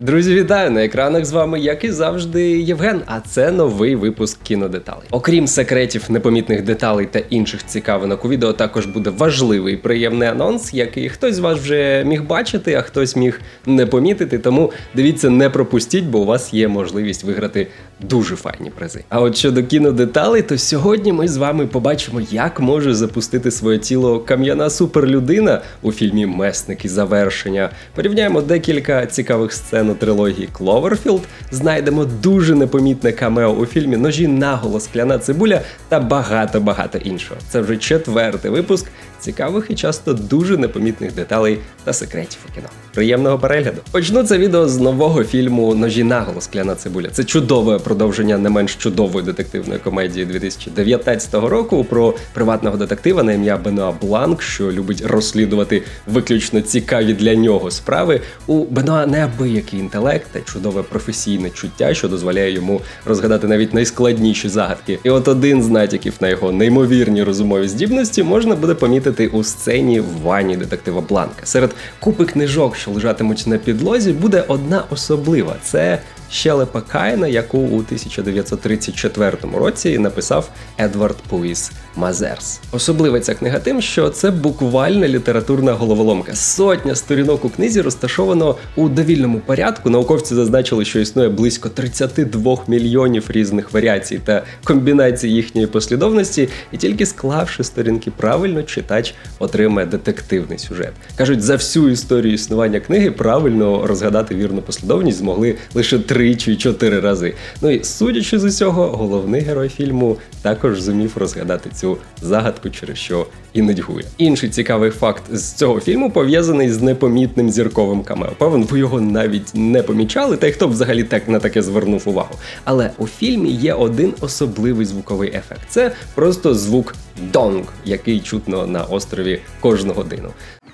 Друзі, вітаю на екранах з вами, як і завжди, Євген. А це новий випуск кінодеталей. Окрім секретів, непомітних деталей та інших цікавинок у відео, також буде важливий приємний анонс, який хтось з вас вже міг бачити, а хтось міг не помітити. Тому дивіться, не пропустіть, бо у вас є можливість виграти дуже файні призи. А от щодо кінодеталей, то сьогодні ми з вами побачимо, як може запустити своє тіло кам'яна суперлюдина у фільмі Месники завершення. Порівняємо декілька цікавих сцен у трилогії Кловерфілд, знайдемо дуже непомітне камео у фільмі Ножі наголо скляна цибуля та багато-багато іншого. Це вже четвертий випуск цікавих і часто дуже непомітних деталей та секретів у кіно. Приємного перегляду! Почну це відео з нового фільму Ножі наголо скляна цибуля. Це чудове продовження не менш чудової детективної комедії 2019 року про приватного детектива на ім'я Бенуа Бланк, що любить розслідувати виключно цікаві для нього справи. У Бенуа неабиякий інтелект та чудове професійне чуття, що дозволяє йому розгадати навіть найскладніші загадки. І от один з натяків на його неймовірні розумові здібності можна буде помітити у сцені в ванні детектива Бланка. Серед купи книжок, що лежатимуть на підлозі, буде одна особлива. Це щелепа Каїна, яку у 1934 році написав Едвард Пуїс Мазерс. Особлива ця книга тим, що це буквальна літературна головоломка. Сотня сторінок у книзі розташовано у довільному порядку. Науковці зазначили, що існує близько 32 мільйонів різних варіацій та комбінацій їхньої послідовності, і тільки склавши сторінки правильно, читач отримає детективний сюжет. кажуть, за всю історію існування книги правильно розгадати вірну послідовність змогли лише три чи чотири рази. Ну і судячи з усього, головний герой фільму також зумів розгадати цю загадку, через що і нудьгує. Інший цікавий факт з цього фільму пов'язаний з непомітним зірковим камео. Певен, ви його навіть не помічали, та й хто б взагалі так на таке звернув увагу. Але у фільмі є один особливий звуковий ефект. Це просто звук донг, який чутно на острові кожну годину.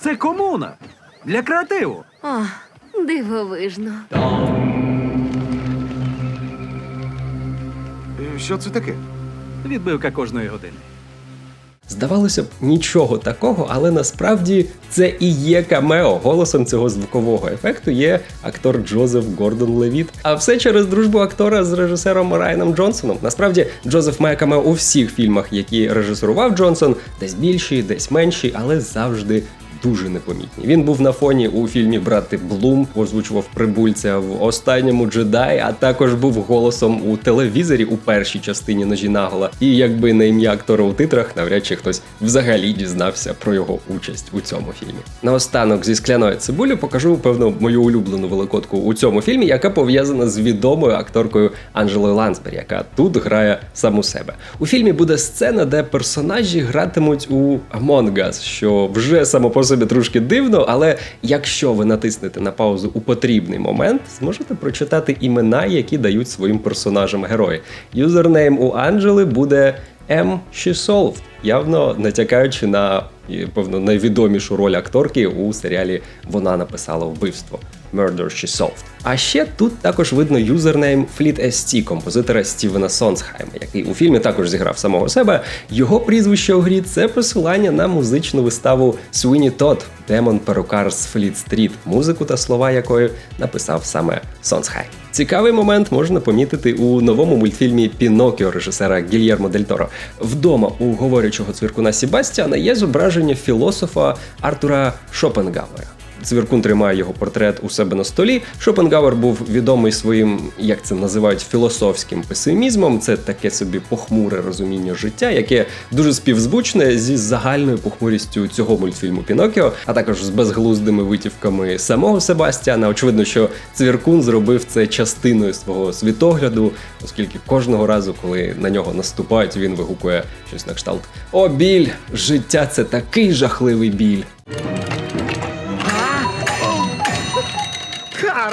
Це комуна для креативу. О, дивовижно. Що це таке? Відбивка кожної години. Здавалося б, нічого такого, але насправді це і є камео. Голосом цього звукового ефекту є актор Джозеф Гордон Левіт. А все через дружбу актора з режисером Райаном Джонсоном. Насправді Джозеф має камео у всіх фільмах, які режисурував Джонсон, десь більші, десь менші, але завжди. Дуже непомітні. Він був на фоні у фільмі Брати Блум, озвучував прибульця в останньому джедаї, а також був голосом у телевізорі у першій частині ножі нагола. І якби не ім'я актора у титрах, навряд чи хтось взагалі дізнався про його участь у цьому фільмі. Наостанок зі скляною цибулі покажу певно мою улюблену великодку у цьому фільмі, яка пов'язана з відомою акторкою Анджелою Лансбері, яка тут грає саму себе. У фільмі буде сцена, де персонажі гратимуть у Among Us, що вже само по собі трошки дивно, але якщо ви натиснете на паузу у потрібний момент, зможете прочитати імена, які дають своїм персонажам герої. Юзернейм у Анджели буде M. She Solved, явно натякаючи на певно найвідомішу роль акторки у серіалі Вона написала вбивство. Murder She Solved. А ще тут також видно юзернейм Fleet ST, композитора Стівена Сонсхайма, який у фільмі також зіграв самого себе. Його прізвище у грі це посилання на музичну виставу Sweeney Todd, демон перукар з Фліт Стріт, музику та слова якої написав саме Сонсхайм. Цікавий момент можна помітити у новому мультфільмі Пінокіо режисера Гільєрмо Дель Торо. Вдома у говорячого цвіркуна Сібастіана є зображення філософа Артура Шопенгауера. Цвіркун тримає його портрет у себе на столі. Шопенгауер був відомий своїм, як це називають, філософським песимізмом. Це таке собі похмуре розуміння життя, яке дуже співзвучне зі загальною похмурістю цього мультфільму Пінокіо, а також з безглуздими витівками самого Себастьяна. Очевидно, що Цвіркун зробив це частиною свого світогляду, оскільки кожного разу, коли на нього наступають, він вигукує щось на кшталт: О, біль! Життя це такий жахливий біль.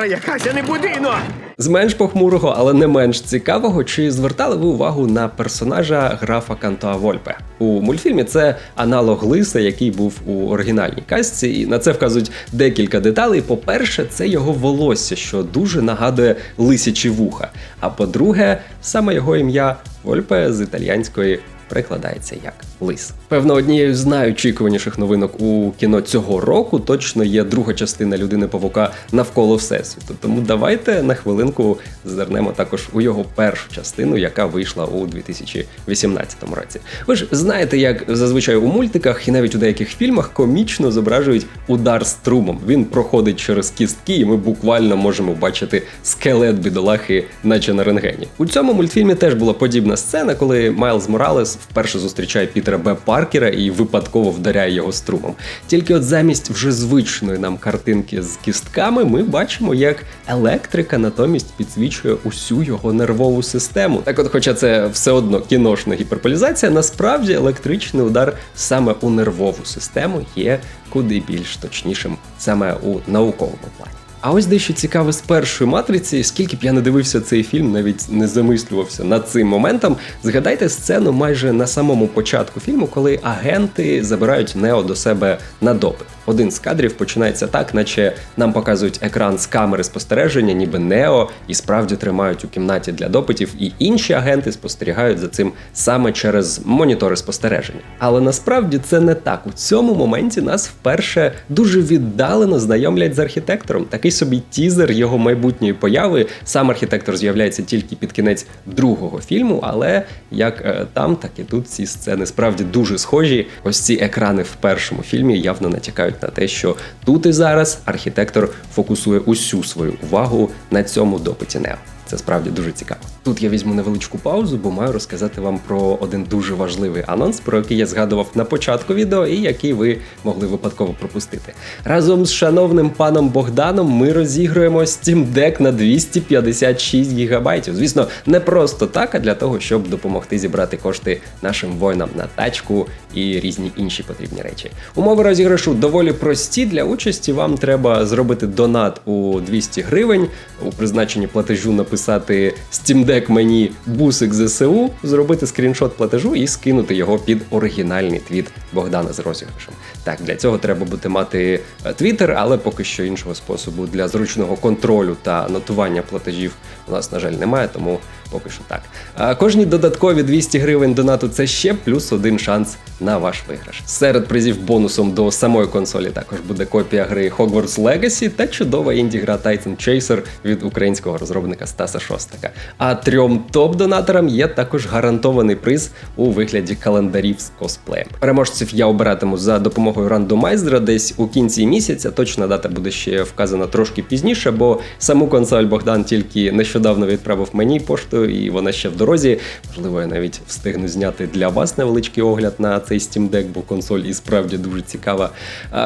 Кара якась, а не будинок! З менш похмурого, але не менш цікавого, чи звертали ви увагу на персонажа графа Кантоа Вольпе? У мультфільмі це аналог лиса, який був у оригінальній казці, і на це вказують декілька деталей. По-перше, це його волосся, що дуже нагадує лисячі вуха. А по-друге, саме його ім'я Вольпе з італіянської перекладається як Лис. Певно, однією з найочікуваніших новинок у кіно цього року точно є друга частина людини Павука навколо всесвіту. Тому давайте на хвилинку зернемо також у його першу частину, яка вийшла у 2018 році. Ви ж знаєте, як зазвичай у мультиках і навіть у деяких фільмах комічно зображують удар струмом. Він проходить через кістки, і ми буквально можемо бачити скелет бідолахи, наче на рентгені. У цьому мультфільмі теж була подібна сцена, коли Майлз Моралес вперше зустрічає Пітера Б. Паркера і випадково вдаряє його струмом. Тільки от замість вже звичної нам картинки з кістками, ми бачимо, як електрика натомість підсвічує усю його нервову систему. Так, от, хоча це все одно кіношна гіперполізація, насправді електричний удар саме у нервову систему є куди більш точнішим саме у науковому плані. А ось дещо цікаве з першої матриці, скільки б я не дивився цей фільм, навіть не замислювався над цим моментом. Згадайте сцену майже на самому початку фільму, коли агенти забирають Нео до себе на допит. Один з кадрів починається так, наче нам показують екран з камери спостереження, ніби Нео, і справді тримають у кімнаті для допитів, і інші агенти спостерігають за цим саме через монітори спостереження. Але насправді це не так. У цьому моменті нас вперше дуже віддалено знайомлять з архітектором. Такий собі тізер його майбутньої появи. Сам архітектор з'являється тільки під кінець другого фільму, але як е, там, так і тут ці сцени справді дуже схожі. Ось ці екрани в першому фільмі явно натякають на те, що тут і зараз архітектор фокусує усю свою увагу на цьому допиті Нео. Це справді дуже цікаво. Тут я візьму невеличку паузу, бо маю розказати вам про один дуже важливий анонс, про який я згадував на початку відео і який ви могли випадково пропустити. Разом з шановним паном Богданом ми розігруємо Steam Deck на 256 гігабайтів. Звісно, не просто так, а для того, щоб допомогти зібрати кошти нашим воїнам на тачку і різні інші потрібні речі. Умови розіграшу доволі прості. Для участі вам треба зробити донат у 200 гривень, у призначенні платежу написати Steam Deck мені бусик ЗСУ, зробити скріншот платежу і скинути його під оригінальний твіт Богдана з розіграшем. Так, для цього треба буде мати е, Twitter, але поки що іншого способу для зручного контролю та нотування платежів у нас, на жаль, немає, тому поки що так. А кожні додаткові 200 гривень донату це ще плюс один шанс на ваш виграш. Серед призів бонусом до самої консолі також буде копія гри Hogwarts Legacy та чудова інді-гра Titan Chaser від українського розробника Стаса Шостака. А трьом топ-донаторам є також гарантований приз у вигляді календарів з косплеєм. Переможців я обиратиму за допомогою рандомайзера десь у кінці місяця. Точна дата буде ще вказана трошки пізніше, бо саму консоль Богдан тільки нещодавно відправив мені поштою, і вона ще в дорозі. Можливо, я навіть встигну зняти для вас невеличкий огляд на цей Steam Deck, бо консоль і справді дуже цікава.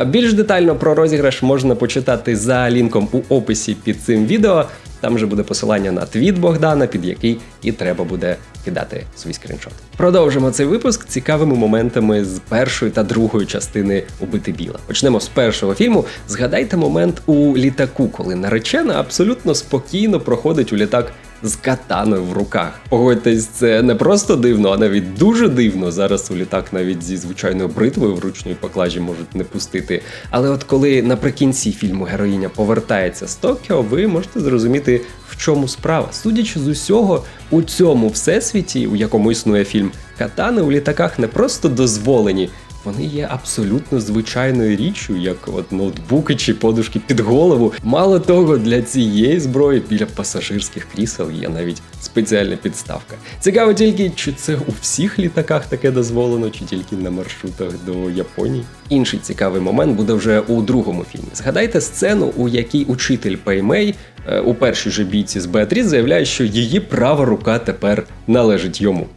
Більш детально про розіграш можна почитати за лінком у описі під цим відео. Там же буде посилання на твіт Богдана, під який і треба буде кидати свій скріншот. Продовжимо цей випуск цікавими моментами з першої та другої частини Убити Біла. Почнемо з першого фільму. Згадайте момент у літаку, коли наречена абсолютно спокійно проходить у літак з катаною в руках. Погодьтесь, це не просто дивно, а навіть дуже дивно. Зараз у літак навіть зі звичайною бритвою в ручній поклажі можуть не пустити. Але от коли наприкінці фільму героїня повертається з Токіо, ви можете зрозуміти, в чому справа. Судячи з усього, у цьому всесвіті, у якому існує фільм, катани у літаках не просто дозволені. Вони є абсолютно звичайною річчю, як от ноутбуки чи подушки під голову. Мало того, для цієї зброї біля пасажирських крісел є навіть спеціальна підставка. Цікаво тільки, чи це у всіх літаках таке дозволено, чи тільки на маршрутах до Японії. Інший цікавий момент буде вже у другому фільмі. Згадайте сцену, у якій учитель Пеймей е, у першій же бійці з Беатріс заявляє, що її права рука тепер належить йому.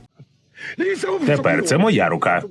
Тепер це моя рука.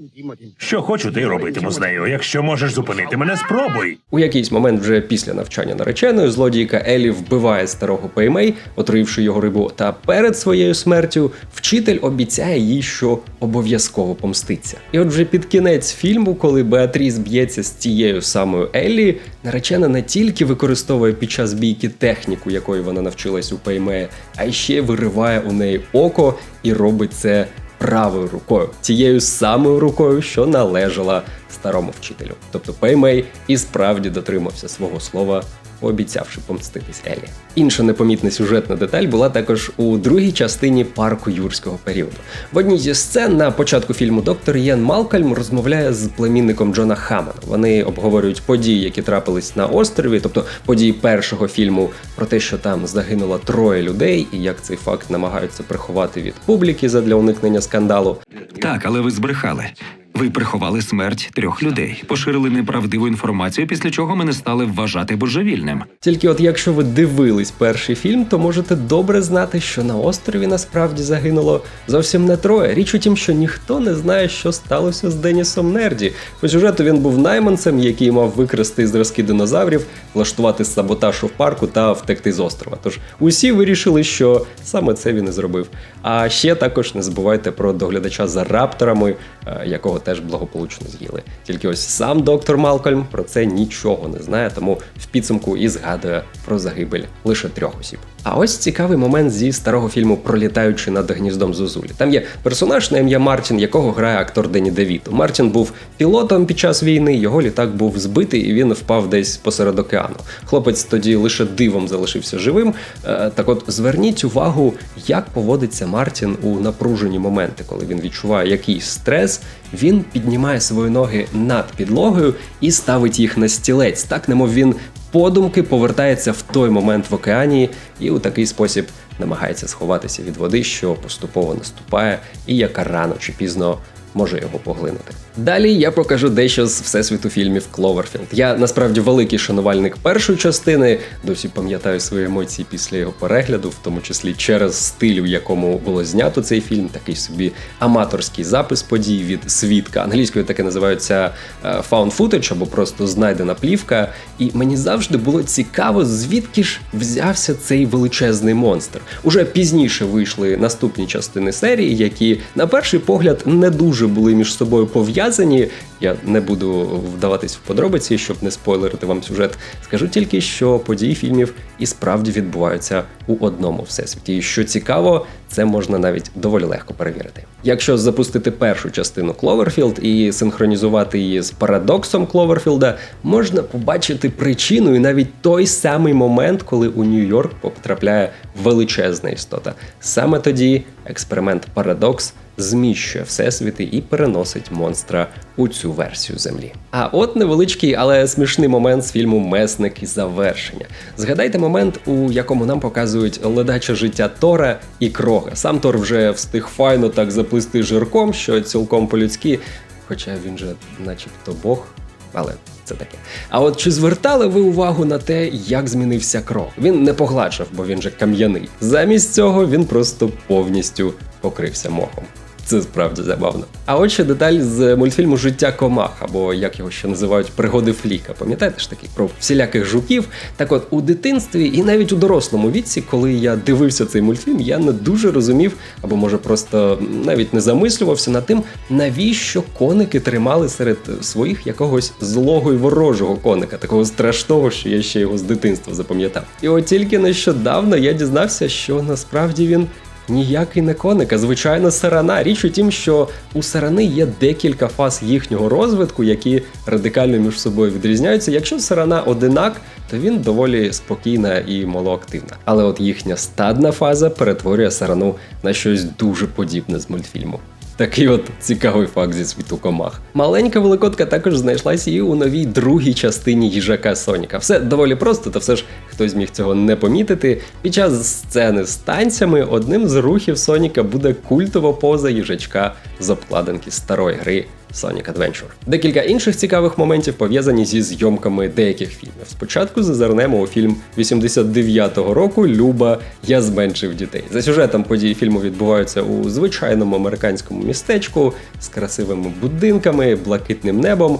Що хочу, ти робитиму з нею. Якщо можеш зупинити мене, спробуй. У якийсь момент, вже після навчання нареченої, злодійка Елі вбиває старого Пеймей, отруївши його рибу. Та перед своєю смертю вчитель обіцяє їй, що обов'язково помститься. І от вже під кінець фільму, коли Беатріс б'ється з тією самою Еллі, наречена не тільки використовує під час бійки техніку, якої вона навчилась у Пеймея, а ще вириває у неї око і робить це правою рукою, тією самою рукою, що належала старому вчителю. Тобто Пеймей і справді дотримався свого слова пообіцявши помститись Елі. Інша непомітна сюжетна деталь була також у другій частині парку юрського періоду. В одній зі сцен на початку фільму доктор Єн Малкольм розмовляє з племінником Джона Хаммона. Вони обговорюють події, які трапились на острові, тобто події першого фільму про те, що там загинуло троє людей, і як цей факт намагаються приховати від публіки задля уникнення скандалу. Так, але ви збрехали. Ви приховали смерть трьох людей, поширили неправдиву інформацію, після чого мене стали вважати божевільним. Тільки от якщо ви дивились перший фільм, то можете добре знати, що на острові насправді загинуло зовсім не троє. Річ у тім, що ніхто не знає, що сталося з Денісом Нерді. По сюжету він був найманцем, який мав викрасти зразки динозаврів, влаштувати саботаж у парку та втекти з острова. Тож усі вирішили, що саме це він і зробив. А ще також не забувайте про доглядача за рапторами, е, якого теж благополучно з'їли. Тільки ось сам доктор Малкольм про це нічого не знає, тому в підсумку і згадує про загибель лише трьох осіб. А ось цікавий момент зі старого фільму Пролітаючи над гніздом Зозулі. Там є персонаж на ім'я Мартін, якого грає актор Дені Девіто. Мартін був пілотом під час війни, його літак був збитий і він впав десь посеред океану. Хлопець тоді лише дивом залишився живим. Е, Так от зверніть увагу, як поводиться Мартін у напружені моменти, коли він відчуває якийсь стрес, він піднімає свої ноги над підлогою і ставить їх на стілець, так немов він подумки повертається в той момент в океані і у такий спосіб намагається сховатися від води, що поступово наступає, і яка рано чи пізно може його поглинути. Далі я покажу дещо з всесвіту фільмів Кловерфілд. Я насправді великий шанувальник першої частини, досі пам'ятаю свої емоції після його перегляду, в тому числі через стиль, в якому було знято цей фільм, такий собі аматорський запис подій від свідка. Англійською таке називаються е, found footage або просто знайдена плівка. І мені завжди було цікаво, звідки ж взявся цей величезний монстр. Уже пізніше вийшли наступні частини серії, які на перший погляд не дуже були між собою пов'язані пов'язані я не буду вдаватись в подробиці, щоб не спойлерити вам сюжет. Скажу тільки, що події фільмів і справді відбуваються у одному всесвіті. І що цікаво, це можна навіть доволі легко перевірити. Якщо запустити першу частину Кловерфілд і синхронізувати її з парадоксом Кловерфілда, можна побачити причину і навіть той самий момент, коли у Нью-Йорк потрапляє величезна істота. Саме тоді експеримент Парадокс зміщує всесвіти і переносить монстра у цю версію землі. А от невеличкий, але смішний момент з фільму Месник і завершення. Згадайте момент, у якому нам показують ледаче життя Тора і Крога. Сам Тор вже встиг файно так заплисти жирком, що цілком по-людськи, хоча він же, начебто, Бог. Але це таке. А от чи звертали ви увагу на те, як змінився крок? Він не погладшав, бо він же кам'яний. Замість цього він просто повністю покрився мохом. Це справді забавно. А от ще деталь з мультфільму Життя комах, або як його ще називають пригоди Фліка. Пам'ятаєте ж такий про всіляких жуків? Так от у дитинстві і навіть у дорослому віці, коли я дивився цей мультфільм, я не дуже розумів, або може просто навіть не замислювався над тим, навіщо коники тримали серед своїх якогось злого і ворожого коника, такого страшного, що я ще його з дитинства запам'ятав. І от тільки нещодавно я дізнався, що насправді він ніякий не коник, а звичайно сарана. Річ у тім, що у сарани є декілька фаз їхнього розвитку, які радикально між собою відрізняються. Якщо сарана одинак, то він доволі спокійна і малоактивна. Але от їхня стадна фаза перетворює сарану на щось дуже подібне з мультфільму. Такий от цікавий факт зі світу комах. Маленька великодка також знайшлася і у новій другій частині їжака Соніка. Все доволі просто, та все ж хтось міг цього не помітити. Під час сцени з танцями одним з рухів Соніка буде культова поза їжачка з обкладинки старої гри Sonic Adventure. Декілька інших цікавих моментів пов'язані зі зйомками деяких фільмів. Спочатку зазирнемо у фільм 89-го року Люба Я зменшив дітей. За сюжетом події фільму відбуваються у звичайному американському містечку з красивими будинками, блакитним небом.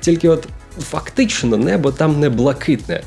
Тільки от фактично небо там не блакитне.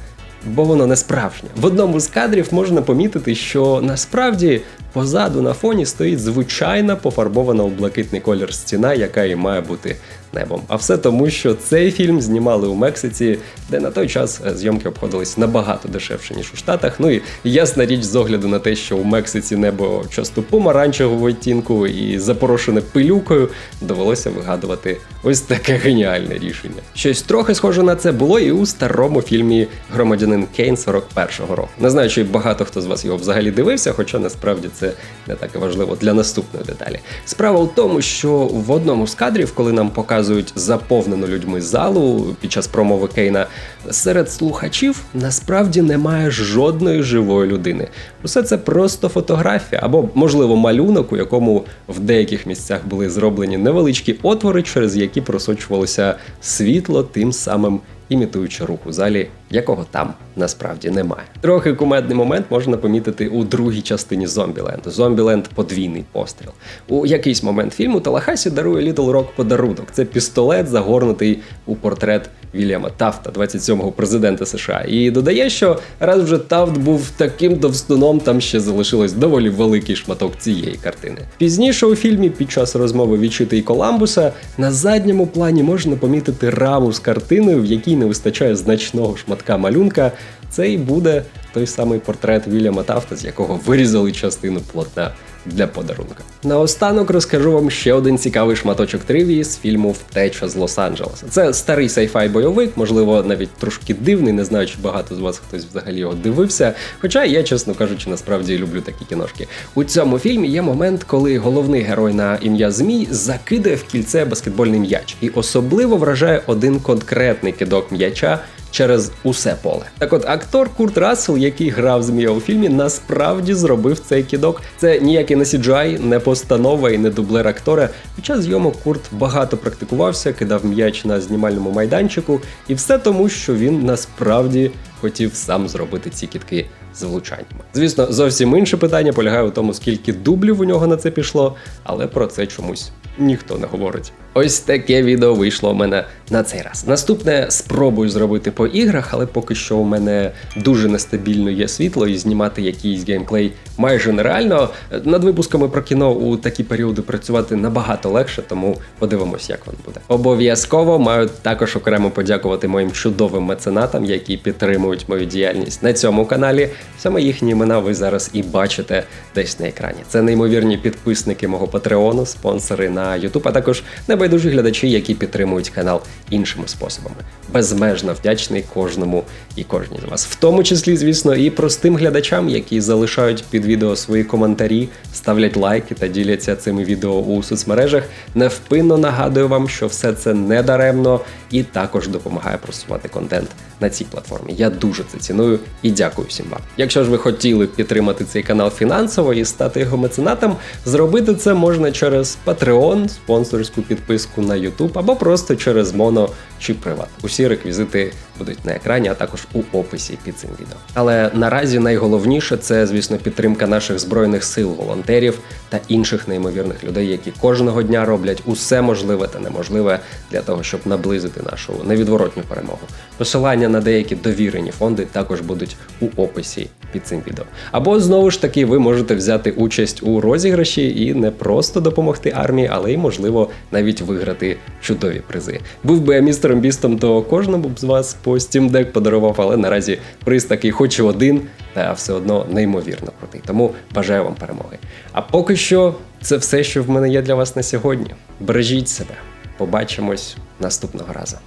Бо воно не справжнє. В одному з кадрів можна помітити, що насправді позаду на фоні стоїть звичайна пофарбована у блакитний колір стіна, яка і має бути небом. А все тому, що цей фільм знімали у Мексиці, де на той час е, зйомки обходились набагато дешевше, ніж у Штатах. Ну і ясна річ з огляду на те, що у Мексиці небо часто помаранчевого відтінку і запорошене пилюкою, довелося вигадувати ось таке геніальне рішення. Щось трохи схоже на це було і у старому фільмі Громадянин Кейн 41-го року. Не знаю, чи багато хто з вас його взагалі дивився, хоча насправді це не так важливо для наступної деталі. Справа в тому, що в одному з кадрів, коли нам показують заповнену людьми залу під час промови Кейна, серед слухачів насправді немає жодної живої людини. Усе це просто фотографія або, можливо, малюнок, у якому в деяких місцях були зроблені невеличкі отвори, через які просочувалося світло, тим самим імітуючи рух у залі, якого там насправді немає. Трохи кумедний момент можна помітити у другій частині Зомбіленду. Зомбіленд подвійний постріл. У якийсь момент фільму Талахасі дарує Літл Рок подарунок. Це пістолет, загорнутий у портрет Вільяма Тафта, 27-го президента США. І додає, що раз вже Тафт був таким товстуном, там ще залишилось доволі великий шматок цієї картини. Пізніше у фільмі, під час розмови відчитий Коламбуса, на задньому плані можна помітити раму з картиною, в якій не вистачає значного шматка малюнка. Це і буде той самий портрет Вільяма Тафта, з якого вирізали частину плотна для подарунка. Наостанок розкажу вам ще один цікавий шматочок тривії з фільму Втеча з Лос-Анджелеса. Це старий сайфай бойовик, можливо, навіть трошки дивний. Не знаю, чи багато з вас хтось взагалі його дивився. Хоча я, чесно кажучи, насправді люблю такі кіношки. У цьому фільмі є момент, коли головний герой на ім'я Змій закидає в кільце баскетбольний м'яч, і особливо вражає один конкретний кидок м'яча через усе поле. Так от актор Курт Рассел, який грав змія у фільмі, насправді зробив цей кідок. Це ніякий не CGI, не постанова і не дублер актора. Під час зйомок Курт багато практикувався, кидав м'яч на знімальному майданчику, і все тому, що він насправді хотів сам зробити ці кітки з влучаннями. Звісно, зовсім інше питання полягає у тому, скільки дублів у нього на це пішло, але про це чомусь ніхто не говорить. Ось таке відео вийшло у мене на цей раз. Наступне спробую зробити по іграх, але поки що у мене дуже нестабільно є світло, і знімати якийсь геймплей майже нереально. Над випусками про кіно у такі періоди працювати набагато легше, тому подивимось, як воно буде. Обов'язково маю також окремо подякувати моїм чудовим меценатам, які підтримують мою діяльність на цьому каналі. Саме їхні імена ви зараз і бачите десь на екрані. Це неймовірні підписники мого патреону, спонсори на YouTube, а також небайдужі глядачі, які підтримують канал іншими способами. Безмежно вдячний кожному і кожній з вас, в тому числі, звісно, і простим глядачам, які залишають під відео свої коментарі, ставлять лайки та діляться цими відео у соцмережах. Невпинно нагадую вам, що все це не даремно і також допомагає просувати контент на цій платформі. Я дуже це ціную і дякую всім вам. Якщо ж ви хотіли підтримати цей канал фінансово і стати його меценатом, зробити це можна через Patreon, спонсорську підписку на YouTube або просто через Mono чи Приват. Усі реквізити будуть на екрані, а також у описі під цим відео. Але наразі найголовніше це, звісно, підтримка наших збройних сил, волонтерів та інших неймовірних людей, які кожного дня роблять усе можливе та неможливе для того, щоб наблизити нашу невідворотню перемогу. Посилання на деякі довірені фонди також будуть у описі під цим відео. Або знову ж таки ви можете взяти участь у розіграші і не просто допомогти армії, але й можливо навіть виграти чудові призи. Був би я містером Бістом, то кожному б з вас по Steam Deck подарував, але наразі приз такий, хоч і один, та все одно неймовірно крутий. Тому бажаю вам перемоги. А поки що це все, що в мене є для вас на сьогодні. Бережіть себе. Побачимось наступного разу.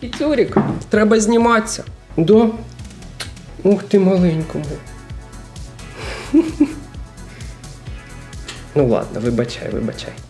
Кіцюрік, треба зніматися. До. Ух ти маленькому. ну ладно, вибачай, вибачай.